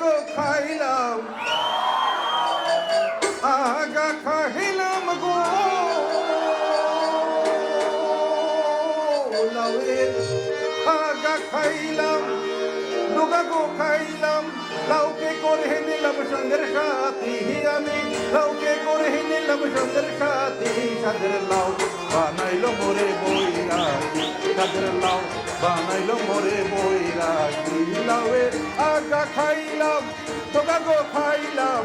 গো খাইলাম। আগা খাইলাম গো। লাউয়ের আগা খাইলাম ডোগা গো খাইলাম। লাউকে করে নিলাম সঙ্গের সাথী আমি। লাউকে করে নিলাম সঙ্গের সাথী। সাদের লাউ বানাইলো মোরে বইরাগি সাদের লাউ বানাইলো মোরে লাউয়ের আগা খাইলাম গো খাইলাম,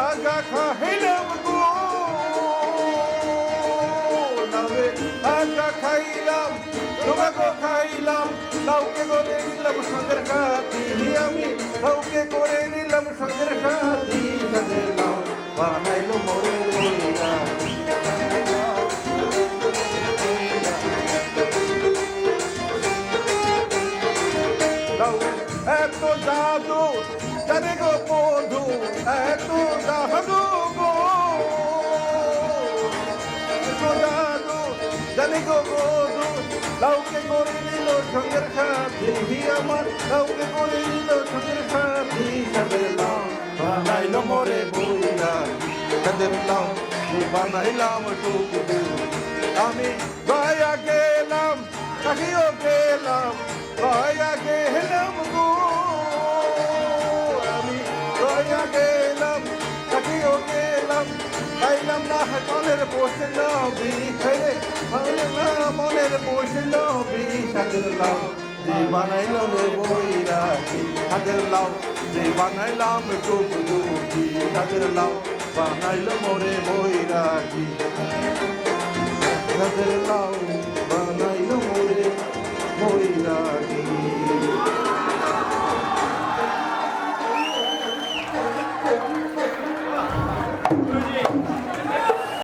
আগা খাইলাম গো। লাউয়ের আগা খাইলাম তোমাকে খাইলাম লাউকে গো দেখলাম সঙ্গের সাথী আমি লাউকে করে এত জাদু, জানে গো বন্ধু, এত জাদু গো। এত জাদু, জানে গো বন্ধু লাউকে করে নিল সঙ্গের সাথী আমার লাউকে করে নিল সঙ্গের সাথী সাদের লাউ বানাইলো মোরে লাউ বানাইলাম টুকু আমি গায়া গেলাম তাকিও গেলাম মনের বসে নবী না, মনের বসে নবী সাদের লাউ। যে বানাইলাম রে বইরা হাজার লাও যে বানাইলাম টুকু টুকি সাদের লাও বানাইলো মোরে বইরা সাদের লাউ।